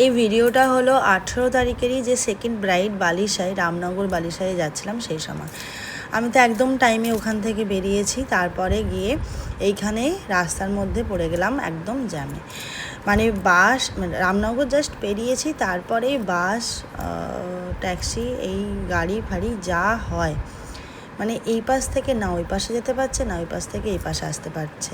এই ভিডিওটা হলো আঠেরো তারিখেরই যে সেকেন্ড ব্রাইড বালিশাই, রামনগর বালিশাই যাচ্ছিলাম সেই সময়। আমি তো একদম টাইমে ওখান থেকে বেরিয়েছি, তারপরে গিয়ে এইখানে রাস্তার মধ্যে পড়ে গেলাম একদম জ্যামে মানে বাস মানে রামনগর জাস্ট পেরিয়েছি, তারপরে বাস ট্যাক্সি এই গাড়ি ফাড়ি যা হয়। মানে এই পাশ থেকে না, ওই পাশে যেতে পারছে না, ওই পাশ থেকে এই পাশে আসতে পারছে।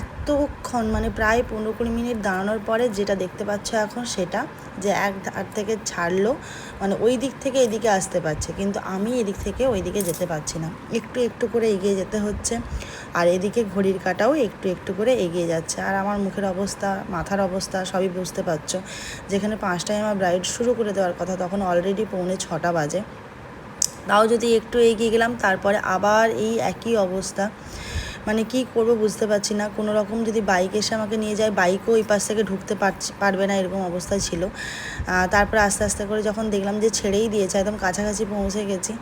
এতক্ষণ মানে প্রায় পনেরো কুড়ি মিনিট দাঁড়ানোর পরে যেটা দেখতে পাচ্ছ এখন সেটা যে এক ধার থেকে ছাড়লো মানে ওই দিক থেকে এদিকে আসতে পারছে। কিন্তু আমি এদিক থেকে ওই দিকে যেতে পারছি না। একটু একটু করে এগিয়ে যেতে হচ্ছে আর এদিকে ঘড়ির কাটাও একটু একটু করে এগিয়ে যাচ্ছে। আর আমার মুখের অবস্থা, মাথার অবস্থা সবই বুঝতে পারছ। যেখানে পাঁচটায় আমার ব্রাইড শুরু করে দেওয়ার কথা, তখন অলরেডি পৌনে ছটা বাজে। তাও যদি একটু এগিয়ে গেলাম, তারপরে আবার এই একই অবস্থা। মানে কি করব বুঝতে পারছি না। কোনো রকম যদি বাইক এসে আমাকে নিয়ে যায় বাইকও ওই পাশ থেকে ঢুকতে পারছি, পারবে না এরকম অবস্থা ছিল। তারপর আস্তে আস্তে করে যখন দেখলাম যে ছেড়েই দিয়েছে, একদম কাছাকাছি পৌঁছে গেছি,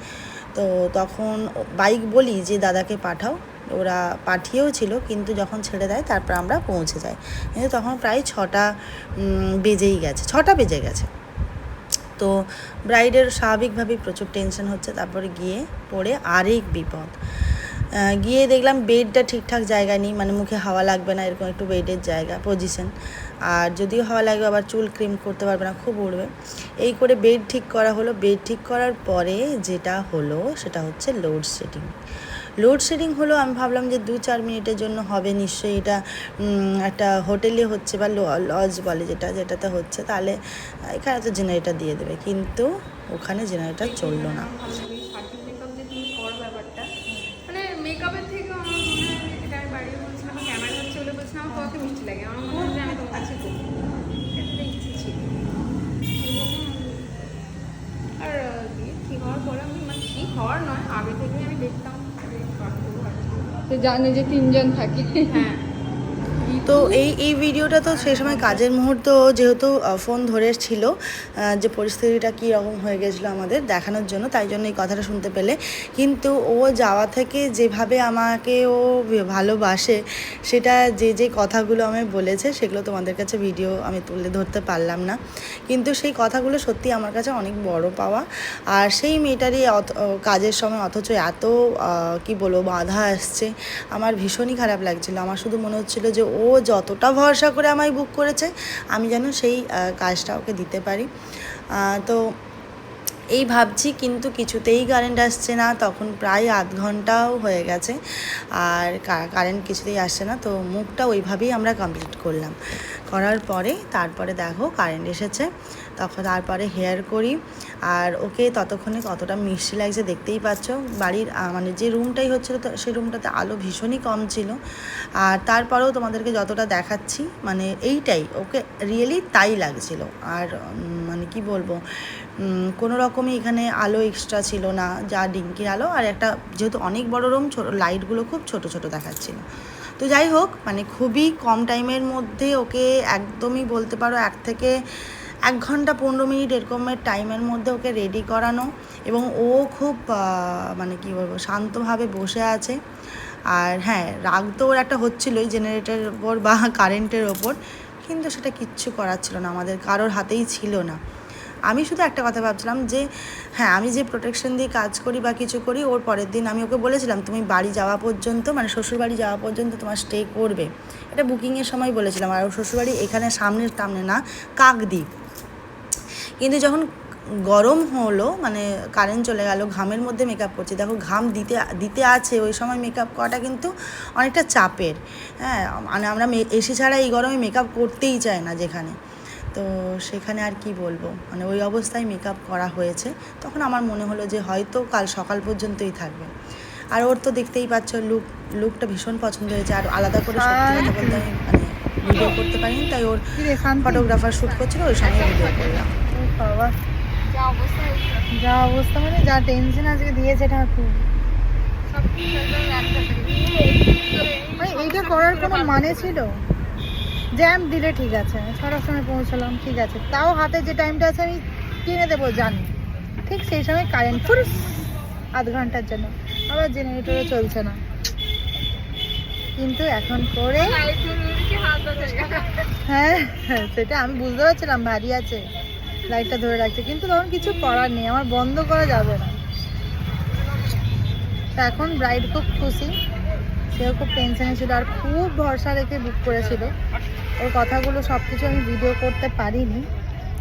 তো তখন বাইক বলি যে, দাদাকে পাঠাও। ওরা পাঠিয়েও ছিল, কিন্তু যখন ছেড়ে দেয়, তারপর আমরা পৌঁছে যাই। কিন্তু তখন প্রায় ছটা বেজেই গেছে, ছটা বেজে গেছে। তো ব্রাইডের স্বাভাবিকভাবেই প্রচুর টেনশন হচ্ছে তারপরে গিয়ে পড়ে আরেক বিপদ। গিয়ে দেখলাম বেডটা ঠিকঠাক জায়গা নেই মানে মুখে হাওয়া লাগবে না, এরকম একটু বেডের জায়গা পজিশন আর যদিও হাওয়া লাগবে, আবার চুল ক্রিম করতে পারবে না, খুব উড়বে। এই করে বেড ঠিক করা হলো। বেড ঠিক করার পরে যেটা হলো, সেটা হচ্ছে লোডশেডিং লোডশেডিং হলো, আমি ভাবলাম যে দু চার মিনিটের জন্য হবে, নিশ্চয়ই এটা একটা হোটেলে হচ্ছে বা লজ বলে যেটা, যেটাতে হচ্ছে, তাহলে এখানে তো জেনারেটার দিয়ে দেবে, কিন্তু ওখানে জেনারেটার চলল না। মেকআপের থেকে আমার মনে হয় আমি বলছিলাম ক্যামেরা হচ্ছে বলে বলছিলাম আমার তোমাকে মিষ্টি লাগে আমার মনে হয় আমি তোমার কাছে করব ইচ্ছে ছিল। আর ঠিক হওয়ার পরে আমি মানে ঠিক হওয়ার নয় আগে থেকেই আমি দেখতাম। তো জানে যে তিনজন থাকি। হ্যাঁ। তো এই এই ভিডিওটা তো সেই সময় কাজের মুহূর্ত যেহেতু ফোন ধরে ছিল যে পরিস্থিতিটা কী রকম হয়ে গেছিল আমাদের দেখানোর জন্য, তাই জন্য এই কথাটা শুনতে পেলে। কিন্তু ও যাওয়া থেকে যেভাবে আমাকে ও ভালোবাসে, সেটা যে যে কথাগুলো আমায় বলেছে, সেগুলো তোমাদের কাছে ভিডিও আমি তুলে ধরতে পারলাম না। কিন্তু সেই কথাগুলো সত্যি আমার কাছে অনেক বড় পাওয়া। আর সেই মেয়েটারই কাজের সময় অথচ এত কি বলব, বাধা আসছে। আমার ভীষণই খারাপ লাগছিল। আমার শুধু মনে হচ্ছিল যে ও যতটা ভরসা করে আমায় বুক করেছে আমি যেন সেই কাজটা ওকে দিতে পারি। তো এই ভাবছি কিন্তু কিছুতেই কারেন্ট আসছে না, তখন প্রায় আধ ঘন্টাও হয়ে গেছে। আর কারেন্ট কিছুতেই আসছে না, তো মুখটা ওইভাবেই আমরা কমপ্লিট করলাম। করার পরে তারপরে দেখো কারেন্ট এসেছে, তখন তারপরে হেয়ার করি। আর ওকে ততক্ষণে কতটা মিষ্টি লাগছে দেখতেই পাচ্ছ। বাড়ির মানে যে রুমটাই হচ্ছিল তো সেই রুমটাতে আলো ভীষণই কম ছিল। আর তারপরেও তোমাদেরকে যতটা দেখাচ্ছি মানে এইটাই, ওকে রিয়েলি তাই লাগছিল। আর মানে কি বলব? কোনো রকমই এখানে আলো এক্সট্রা ছিল না, যা ডিঙ্কির আলো। আর একটা, যেহেতু অনেক বড় রুম লাইটগুলো খুব ছোট ছোট দেখাচ্ছিল। তো যাই হোক মানে খুবই কম টাইমের মধ্যে ওকে একদমই বলতে পারো এক থেকে এক ঘণ্টা পনেরো মিনিট এরকমের টাইমের মধ্যে ওকে রেডি করানো। এবং ও খুব মানে কি বলব, শান্তভাবে বসে আছে। আর হ্যাঁ রাগ তো ওর একটা হচ্ছিলোই জেনারেটারের ওপর বা কারেন্টের ওপর। কিন্তু সেটা কিচ্ছু করার ছিল না, আমাদের কারোর হাতেই ছিল না। আমি শুধু একটা কথা ভাবছিলাম যে হ্যাঁ আমি যে প্রোটেকশন দিয়ে কাজ করি বা কিছু করি, ওর পরের দিন আমি ওকে বলেছিলাম, তুমি বাড়ি যাওয়া পর্যন্ত মানে শ্বশুরবাড়ি যাওয়া পর্যন্ত তোমার স্টে করবে। এটা বুকিংয়ের সময় বলেছিলাম, আর ওর শ্বশুরবাড়ি এখানে সামনের সামনে না, কাকদ্বীপ। কিন্তু যখন গরম হলো মানে কারেন্ট চলে গেল ঘামের মধ্যে মেকআপ করছি। দেখো ঘাম দিতে দিতে আছে ওই সময় মেকআপ করাটা কিন্তু অনেকটা চাপের। হ্যাঁ মানে আমরা এসি ছাড়া এই গরমে মেকআপ করতেই চাই না যেখানে। তো সেখানে আর কি বলব? মানে ওই অবস্থায় মেকআপ করা হয়েছে। তখন আমার মনে হলো যে হয়তো কাল সকাল পর্যন্তই থাকবে। আর ওর তো দেখতেই পাচ্ছ লুক লুকটা ভীষণ পছন্দ হয়েছে। আর আলাদা করে সত্যি কথা বলতে আমি মানে ভিডিও করতে পারিনি তাই ওর ফটোগ্রাফার শ্যুট করছিল ওই সময় ভিডিও করলাম। যা অবস্থা মানে যা টেনশন আজকে দিয়েছে ঠাকুর এইটা করার কোনো মানে ছিল? জ্যাম দিলে ঠিক আছে ছটার সময় পৌঁছলাম ঠিক আছে। তাও হাতে যে টাইমটা আছে আমি কিনে দেবো জানি। ঠিক সেই সময় কারেন্ট ফুরুস আধ ঘণ্টার জন্য। আবার জেনারেটরও চলছে না। কিন্তু এখন করে লাইট হ্যাঁ সেটা আমি বুঝতে পারছিলাম ভারী আছে। লাইটটা ধরে রাখছে কিন্তু তখন কিছু করার নেই আমার বন্ধ করা যাবে না। তা এখন ব্রাইড খুব খুশি সেও খুব টেনশনে ছিল আর খুব ভরসা রেখে বুক করেছিল। ওর কথাগুলো সব কিছু আমি ভিডিও করতে পারিনি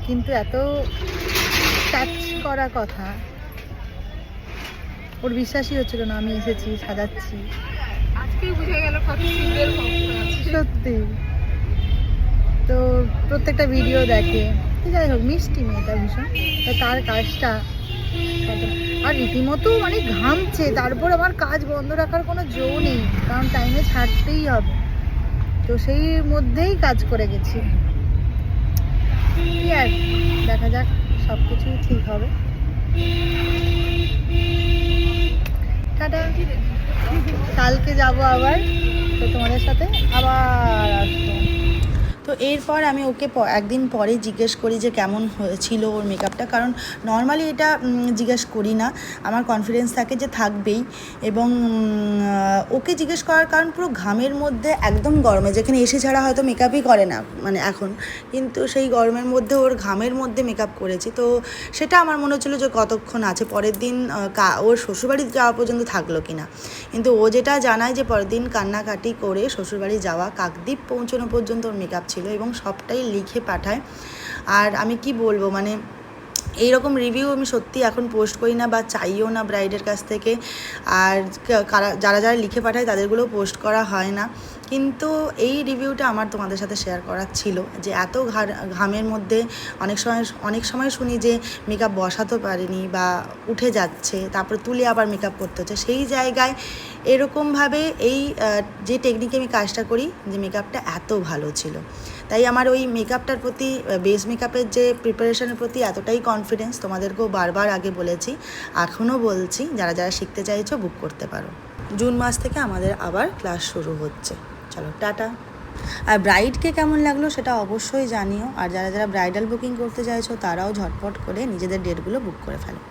কিন্তু এত টাচ করা কথা ওর বিশ্বাসই হচ্ছিল না আমি এসেছি সাজাচ্ছি। সত্যি। তো প্রত্যেকটা ভিডিও দেখে। যাই হোক মিষ্টি মেয়েটা ভীষণ। তার কাজটা আর রীতিমতো মানে ঘামছে, তারপর আমার কাজ বন্ধ রাখার কোনো জো নেই, কারণ টাইমে ছাড়তেই হবে। তো সেই মধ্যেই কাজ করে গেছি। আর, দেখা যাক সব কিছুই ঠিক হবে। টাটা। কালকে যাব আবার, তো তোমাদের সাথে আবার আসব। এরপর আমি ওকে একদিন পরে জিজ্ঞেস করি যে কেমন হয়েছিল ওর মেকআপটা কারণ নর্মালি এটা জিজ্ঞেস করি না। আমার কনফিডেন্স থাকে যে থাকবেই। এবং ওকে জিজ্ঞেস করার কারণ পুরো ঘামের মধ্যে একদম গরমে। যেখানে এসে ছাড়া হয়তো মেকআপই করে না মানে এখন। কিন্তু সেই গরমের মধ্যে, ওর ঘামের মধ্যে মেকআপ করেছি। তো সেটা আমার মনে হচ্ছিল যে কতক্ষণ আছে, পরের দিন কা- ওর শ্বশুরবাড়ি যাওয়া পর্যন্ত থাকল কিনা। কিন্তু ও যেটা জানায় যে পরের দিন কান্নাকাটি করে শ্বশুরবাড়ি যাওয়া, কাকদ্বীপ পৌঁছানো পর্যন্ত ওর মেকআপ ছিল। এবং সবটাই লিখে পাঠায়। আর আমি কি বলব মানে এই রকম রিভিউ আমি সত্যি এখন পোস্ট করি না বা চাইও না ব্রাইডের কাছ থেকে। আর যারা যারা লিখে পাঠায় তাদেরগুলো পোস্ট করা হয় না। কিন্তু এই রিভিউটা আমার তোমাদের সাথে শেয়ার করার ছিল যে এত ঘামের মধ্যে অনেক সময় অনেক সময় শুনি যে মেকআপ বসাতে পারেনি বা উঠে যাচ্ছে, তারপরে তুলে আবার মেকআপ করতে হচ্ছে। সেই জায়গায় এরকমভাবে এই যে টেকনিকে আমি কাজটা করি যে মেকআপটা এত ভালো ছিল। তাই আমার ওই মেকআপটার প্রতি বেস মেকআপের যে প্রিপারেশনের প্রতি এতটাই কনফিডেন্স তোমাদেরকেও বারবার আগে বলেছি, এখনও বলছি, যারা যারা শিখতে চাইছো বুক করতে পারো। জুন মাস থেকে আমাদের আবার ক্লাস শুরু হচ্ছে। চলো, টাটা। আর ব্রাইডকে কেমন লাগল সেটা অবশ্যই জানিও। আর যারা যারা ব্রাইডাল বুকিং করতে চাইছো, তারাও ঝটপট করে নিজেদের ডেটগুলো বুক করে ফেলো।